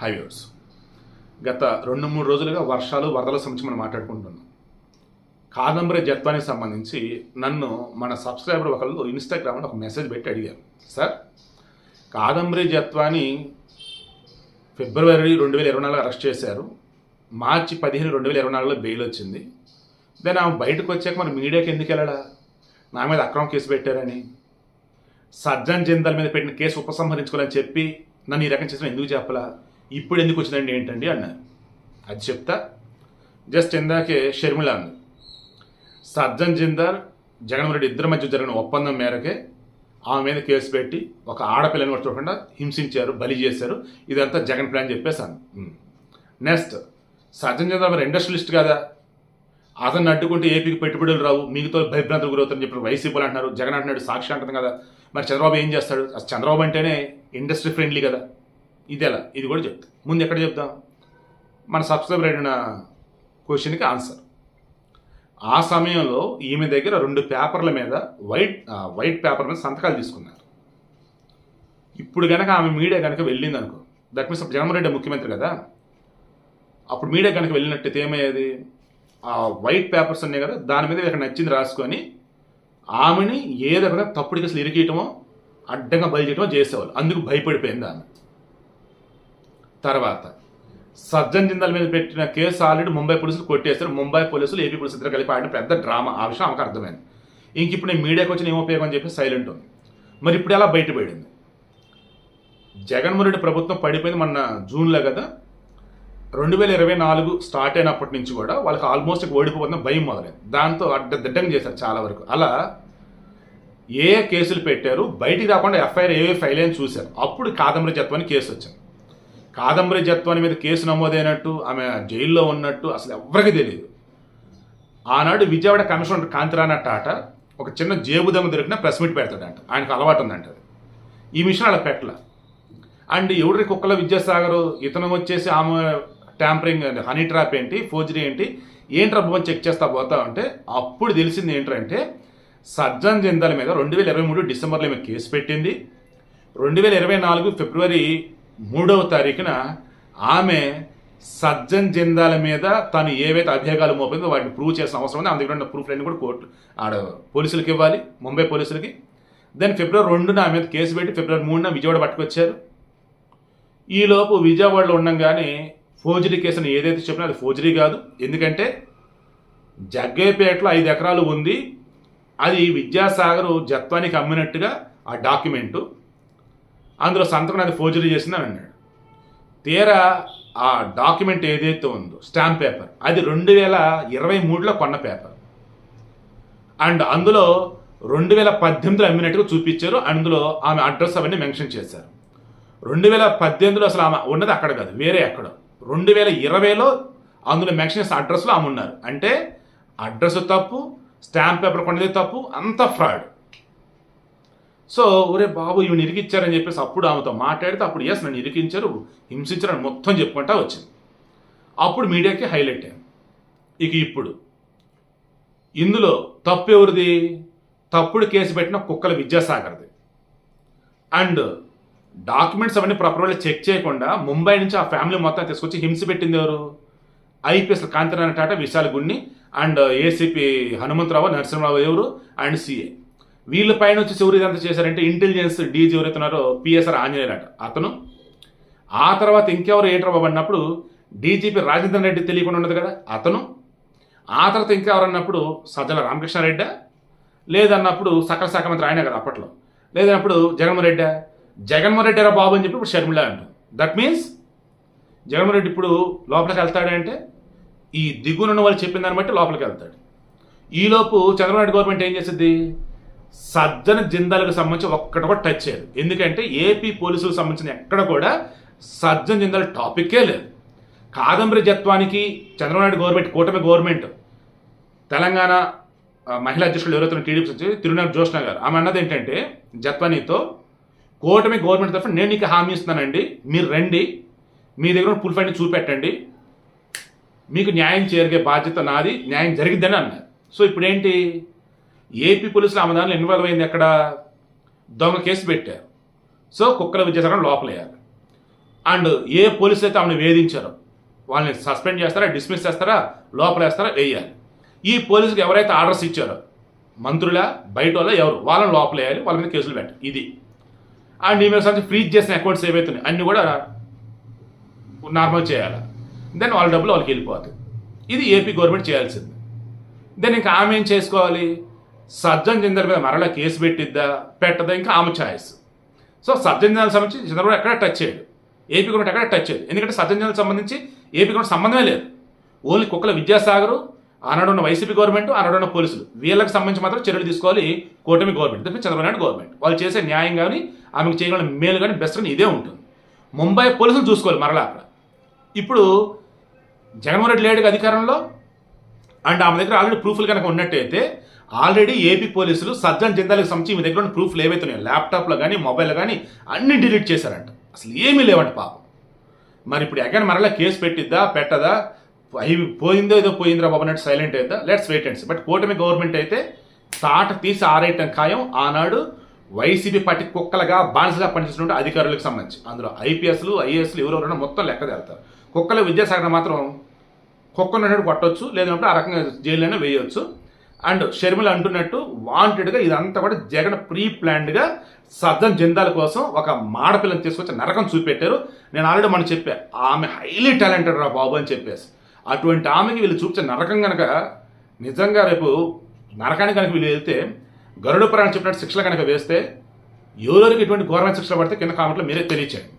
Highways. గత రెండు మూడు రోజులుగా వర్షాలు వరదల సంబంధించి మనం మాట్లాడుకుంటున్నాం. కాదంబరి జత్వానికి సంబంధించి నన్ను మన సబ్స్క్రైబర్ ఒకళ్ళు ఇన్స్టాగ్రామ్లో ఒక మెసేజ్ పెట్టి అడిగారు. సార్ కాదంబరి జత్వాని ఫిబ్రవరి రెండు వేల ఇరవై నాలుగు అరెస్ట్ చేశారు. మార్చి పదిహేను రెండు వేల ఇరవై నాలుగులో బెయిల్ వచ్చింది. దెన్ ఆమె బయటకు వచ్చాక మన మీడియాకి ఎందుకు వెళ్ళడా నా మీద అక్రమం కేసు పెట్టారని. సజ్జన్ జిందాల్ మీద పెట్టిన కేసు ఉపసంహరించుకోవాలని చెప్పి నన్ను ఈ రకం చేసిన ఎందుకు చెప్పలా? ఇప్పుడు ఎందుకు వచ్చిందండి ఏంటండి? అన్నారు అది చెప్తా. జస్ట్ ఇందాకే షర్మిల అంది. సర్జన్ జిందాల్ జగన్మోహన్ రెడ్డి ఇద్దరి మధ్య జరిగిన ఒప్పందం మేరకే ఆమె మీద కేసు పెట్టి ఒక ఆడపిల్లని కూడా చూడకుండా హింసించారు బలి చేశారు. ఇదంతా జగన్ ప్లాన్ చెప్పేశాను నెక్స్ట్ సజ్జన్ జిందాల్ మరి ఇండస్ట్రియలిస్ట్ కదా? అతన్ని అడ్డుకుంటే ఏపీకి పెట్టుబడులు రావు మిగతా భయభ్రాంతులు గురవుతారని చెప్పి వైసీపీలు అంటున్నారు. జగన్ అంటున్నాడు సాక్షి అంటుంది కదా. మరి చంద్రబాబు ఏం చేస్తాడు? చంద్రబాబు అంటేనే ఇండస్ట్రీ ఫ్రెండ్లీ కదా. ఇది ఎలా ఇది కూడా చెప్తాం. ముందు ఎక్కడ చెప్దాం మన సబ్స్క్రైబర్ అయిన క్వశ్చన్కి ఆన్సర్ ఆ సమయంలో ఈమె దగ్గర రెండు పేపర్ల మీద వైట్ వైట్ పేపర్ మీద సంతకాలు తీసుకున్నారు. ఇప్పుడు కనుక ఆమె మీడియా కనుక వెళ్ళింది అనుకో దట్ మీన్స్ జగన్మోహన్ రెడ్డి ముఖ్యమంత్రి కదా అప్పుడు మీడియా కనుక వెళ్ళినట్టయితే ఏమయ్యేది? ఆ వైట్ పేపర్స్ ఉన్నాయి కదా దాని మీద ఇక్కడ నచ్చింది రాసుకొని ఆమెని ఏ రకంగా తప్పుడు కేసులు ఇరికియటమో అడ్డంగా బయలుదేయటమో చేసేవాళ్ళు. అందుకు భయపడిపోయింది ఆమె. తర్వాత సజ్జన్ జిందాల్ మీద పెట్టిన కేసు ఆల్రెడీ ముంబై పోలీసులు కొట్టేశారు. ముంబై పోలీసులు ఏపీ పోలీసులు ఇద్దరు కలిపి ఆడిన పెద్ద డ్రామా. ఆ విషయం ఆమెకు అర్థమైంది. ఇంక ఇప్పుడు నేను మీడియాకి వచ్చిన ఏం ఉపయోగం అని చెప్పి సైలెంట్ ఉంది. మరి ఇప్పుడు ఎలా బయటపడింది జగన్మోహన్ రెడ్డి ప్రభుత్వం పడిపోయింది మొన్న జూన్లో కదా. రెండు వేల ఇరవై నాలుగు స్టార్ట్ అయినప్పటి నుంచి కూడా వాళ్ళకి ఆల్మోస్ట్ ఓడిపోతున్న భయం మొదలైంది. దాంతో అడ్డదిడ్డంగా చేశారు చాలా వరకు. అలా ఏ కేసులు పెట్టారు? బయటికి రాకుండా ఎఫ్ఐఆర్ ఏ ఫైల్ అని చూశారు. అప్పుడు కాదంబరి చెప్పని కేసు వచ్చింది. కాదంబరి జత్వాని మీద కేసు నమోదైనట్టు ఆమె జైల్లో ఉన్నట్టు అసలు ఎవరికి తెలియదు ఆనాడు విజయవాడ కమిషనర్ కాంతిరాణ టాటా ఒక చిన్న జేబు దమ్ము దొరికిన ప్రెస్ మీట్ పెడతాడంట. ఆయనకు అలవాటు ఉందంట ఈ మిషన్ అలా పెట్టల. అండ్ ఎవరి కుక్కల విద్యాసాగర్ ఇతను వచ్చేసి ఆమె ట్యాంపరింగ్ హనీ ట్రాప్ ఏంటి ఫోర్జరీ ఏంటి ఏంటి బాబు చెక్ చేస్తా పోతా ఉంటే అప్పుడు తెలిసింది ఏంటంటే సజ్జన్ జిందాల్ మీద రెండు వేల ఇరవై మూడు డిసెంబర్లో ఈమె కేసు పెట్టింది. రెండు వేల ఇరవై నాలుగు ఫిబ్రవరి మూడవ తారీఖున ఆమె సజ్జన్ జిందాల మీద తను ఏవైతే అభియోగాలు మోపిందో వాటిని ప్రూవ్ చేసిన అవసరం ఉంది. దగ్గర ఉన్న ప్రూఫ్ కూడా కోర్టు ఆడ పోలీసులకు ఇవ్వాలి ముంబై పోలీసులకి. దెన్ ఫిబ్రవరి రెండున ఆమె మీద కేసు పెట్టి ఫిబ్రవరి మూడున విజయవాడ పట్టుకొచ్చారు. ఈలోపు విజయవాడలో ఉండంగానే ఫోర్జరీ కేసుని ఏదైతే చెప్పినా అది ఫోజరీ కాదు. ఎందుకంటే జగ్గయ్యపేటలో ఐదు ఎకరాలు ఉంది. అది విద్యాసాగర్ జత్వానికి అమ్మినట్టుగా ఆ డాక్యుమెంటు. అందులో సంతకం అది ఫోర్జరీ చేసిందని అన్నాడు. తీరా ఆ డాక్యుమెంట్ ఏదైతే ఉందో స్టాంప్ పేపర్ అది రెండు వేల ఇరవై మూడులో కొన్న పేపర్. అండ్ అందులో రెండు వేల పద్దెనిమిదిలో అమ్మినట్టుగా చూపించారు అందులో ఆమె అడ్రస్ అవన్నీ మెన్షన్ చేశారు. రెండు వేల పద్దెనిమిదిలో అసలు ఆమె ఉన్నది అక్కడ కాదు వేరే ఎక్కడ. రెండు వేల ఇరవైలో అందులో మెన్షన్ చేసిన అడ్రస్లో ఆమె ఉన్నారు. అంటే అడ్రస్ తప్పు స్టాంప్ పేపర్ కొన్నది తప్పు అంత ఫ్రాడ్. సో ఒరే బాబు ఇవి ఇరికిచ్చారని చెప్పేసి అప్పుడు ఆమెతో మాట్లాడితే అప్పుడు ఎస్ నన్ను ఇరికించారు హింసించారు అని మొత్తం చెప్పుకుంటా వచ్చింది. అప్పుడు మీడియాకి హైలైట్ అయింది. ఇక ఇప్పుడు ఇందులో తప్పు ఎవరిది తప్పుడు కేసు పెట్టిన కుక్కల విద్యాసాగర్ది. అండ్ డాక్యుమెంట్స్ అవన్నీ ప్రాపర్గా చెక్ చేయకుండా ముంబై నుంచి ఆ ఫ్యామిలీ మొత్తం తీసుకొచ్చి హింస పెట్టింది ఎవరు? IPS Kantinarayana Tata Vishal Gunni and ACP Hanumantharao Narasimharao ఎవరు? And CA. వీళ్ళ పైన వచ్చి చివరి ఎంత చేశారంటే ఇంటెలిజెన్స్ డీజీ ఎవరైతున్నారో పిఎస్ఆర్ ఆంజనేయులు అట. అతను. ఆ తర్వాత ఇంకెవరు ఏంట్రా అన్నప్పుడు డీజీపీ రాజేంద్ర రెడ్డి తెలియకుండా ఉండదు కదా అతను. ఆ తర్వాత ఇంకెవరన్నప్పుడు సజ్జల రామకృష్ణారెడ్డ. లేదన్నప్పుడు సకల శాఖ మంత్రి ఆయన కదా అప్పట్లో. లేదన్నప్పుడు జగన్మోహన్ రెడ్డి జగన్మోహన్ రెడ్డి రా బాబు అని చెప్పి ఇప్పుడు షర్మిల అంటారు. దట్ మీన్స్ జగన్మోహన్ రెడ్డి ఇప్పుడు లోపలికి వెళ్తాడంటే ఈ దిగునున్న వాళ్ళు చెప్పిన దాన్ని బట్టి లోపలికి వెళ్తాడు. ఈలోపు చంద్రబాబు నాయుడు గవర్నమెంట్ ఏం చేస్తుంది సజ్జన జిందాలకు సంబంధించి ఒక్కటి కూడా టచ్ చేయదు. ఎందుకంటే ఏపీ పోలీసులకు సంబంధించిన ఎక్కడ కూడా సజ్జన జిందాల్ టాపిక్కే లేదు. కాదంబరి జత్వానికి చంద్రబాబు నాయుడు గవర్నమెంట్ కూటమి గవర్నమెంట్ తెలంగాణ మహిళా అధ్యక్షులు ఎవరైతే టీడీపీ వచ్చి తిరునాడు జోష్ణ గారు. ఆమె అన్నది ఏంటంటే జత్వానీతో కూటమి గవర్నమెంట్ తరఫున నేను నీకు హామీ ఇస్తున్నానండి మీరు రండి మీ దగ్గర ఫుల్ ఫండ్ చూపెట్టండి మీకు న్యాయం చేరిగే బాధ్యత నాది న్యాయం జరిగిద్దని అన్నారు. సో ఇప్పుడు ఏంటి ఏపీ పోలీసులు ఆమె దానిలో ఇన్వాల్వ్ అయింది ఎక్కడ? దొంగ కేసు పెట్టారు. సో కుక్కల విద్యాసాగరం లోపలయ్యారు. అండ్ ఏ పోలీసు అయితే ఆమెను వేధించారో వాళ్ళని సస్పెండ్ చేస్తారా డిస్మిస్ చేస్తారా లోపల వేస్తారా వేయాలి. ఈ పోలీసుకి ఎవరైతే ఆర్డర్స్ ఇచ్చారో మంత్రుల బయట వాళ్ళ ఎవరు వాళ్ళని లోపల వేయాలి వాళ్ళ మీద కేసులు పెట్టాలి. ఇది. అండ్ ఈమె సంబంధించి ఫ్రీజ్ చేసిన అకౌంట్స్ ఏవైతున్నాయి అన్ని కూడా నార్మల్ చేయాలి. దెన్ వాళ్ళ డబ్బులు వాళ్ళకి వెళ్ళిపోతుంది ఇది ఏపీ గవర్నమెంట్ చేయాల్సింది. దెన్ ఇంకా ఆమె ఏం చేసుకోవాలి? సజ్జన్ జిందల్ మీద మరలా కేసు పెట్టిద్దా? పెట్టదా? ఇంకా ఆమె ఛాయిస్. సో సజ్జన్ జిందాల్ సంబంధించి చంద్రబాబు ఎక్కడ టచ్ చేయడు. ఏపీ గవర్నమెంట్ ఎక్కడ టచ్ చేయదు. ఎందుకంటే సజ్జన్ జిందాల్ సంబంధించి ఏపీ గవర్నమెంట్ సంబంధమే లేదు. ఓన్లీ కుక్కల విద్యాసాగర్ ఆనాడున్న వైసీపీ గవర్నమెంట్ ఆనాడున్న పోలీసులు. వీళ్ళకి సంబంధించి మాత్రం చర్యలు తీసుకోవాలి కూటమి గవర్నమెంట్. తప్ప చంద్రబాబు నాయుడు గవర్నమెంట్. వాళ్ళు చేసే న్యాయం కానీ ఆమెకు చేయగలిగిన మేలు కానీ బెస్ట్ కానీ ఇదే ఉంటుంది. ముంబై పోలీసులు చూసుకోవాలి మరలా అక్కడ. ఇప్పుడు జగన్మోహన్ రెడ్డి లేడుగా అధికారంలో. అండ్ ఆమె దగ్గర ఆల్రెడీ ప్రూఫ్లు కనుక ఉన్నట్టయితే ఆల్రెడీ ఏపీ పోలీసులు సజ్జన్ జిందాలకు సంబంధించి మీ దగ్గర ఉన్న ప్రూఫ్లు ఏవైతే ఉన్నాయో ల్యాప్టాప్లో కానీ మొబైల్లో కానీ అన్ని డిలీట్ చేశారంట. అసలు ఏమీ లేవంట పాపం. మరి ఇప్పుడు అగైన్ మరలా కేసు పెట్టిద్దా పెట్టదా? అవి పోయిందో ఏదో పోయిందిరా బాబు అన్నట్టు సైలెంట్ అయిద్దా? లెట్స్ వెయిట్ అండ్ బట్ కూటమి గవర్నమెంట్ అయితే తాట తీసి ఆరేయటం ఖాయం. ఆనాడు వైసీపీ పార్టీ కుక్కలుగా బానిసగా పనిచేసినటువంటి అధికారులకు సంబంధించి. అందులో ఐపీఎస్లు ఐఏఎస్లు ఎవరెవరైనా మొత్తం లెక్క తేలుతారు. కుక్కల విద్యాసాగర్ మాత్రం కుక్కను పట్టవచ్చు లేదంటే ఆ రకంగా జైల్లోనే వేయవచ్చు అండ్ షర్మిల అంటున్నట్టు వాంటెడ్గా ఇదంతా కూడా జగన్ ప్రీ ప్లాన్డ్గా సజ్జన్ జిందాల కోసం ఒక మాడపిల్లని తీసుకొచ్చి నరకం చూపెట్టారు. నేను ఆల్రెడీ మనం చెప్పా ఆమె హైలీ టాలెంటెడ్ రా బాబు అని చెప్పేసి. అటువంటి ఆమెకి వీళ్ళు చూపించే నరకం కనుక నిజంగా రేపు నరకానికి కనుక వీళ్ళు వెళ్తే గరుడ ప్రాణం చెప్పినట్టు శిక్షలు కనుక వేస్తే ఎవరెవరికి ఇటువంటి ఘోరమైన శిక్షలు పడితే కింద కామెంట్లో మీరే తెలియచేయండి.